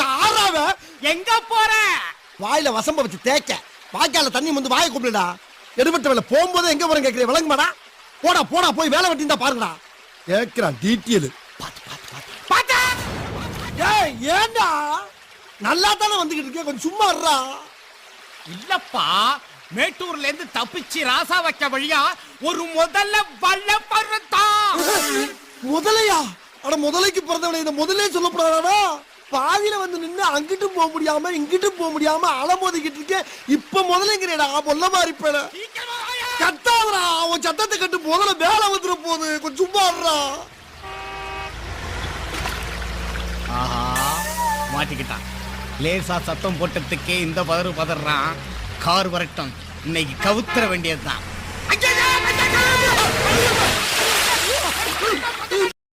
யாராவ எங்க போற? வாயில வசம்ப வச்சு தேய்க்க. வாய்க்கால தண்ணி வந்து வாயை கூப்பிடுடா எடுபட்ட வேலை. போகும்போது எங்க போறேன் கேட்கிறேன் விளங்குமாடா? போடா போடா போய் வேலை வெட்டி தான் பாருங்கடா. கேட்கிறான் டீட்டெயில். பாத்தா ஏய் ஏண்டா? நல்லா தானே வந்துகிட்டு இருக்கேன் கொஞ்சம் சும்மா இருடா. இல்லப்பா மேட்டூர்ல இருந்து தப்பிச்சு ராசா வைக்க வழியா ஒரு முதல்ல வல்ல பருத்தான் முதலையா? அட முதலைக்கு பிறந்தவனை இந்த முதலே சொல்லக்கூடாதா பாதியில வந்து நின்னு அங்கிட்டும் போக முடியாம இங்கிட்டும் போக முடியாம அலமோதிக்கிட்டு இருக்கேன் இப்ப முதலைங்கிறேடா பொல்ல மாதிரி வாயா. கத்தாதடா உன் சத்தத்தை கட்டு முதல்ல வேலை வந்துட போகுது. கொஞ்சம் சும்மா இருடா. ஆஹா மாட்டிக்கிட்டான். லேசா சத்தம் போட்டதுக்கே இந்த பதறு பதறான். கார் வரட்டும். இன்னைக்கு கவுத்துற வேண்டியதுதான்.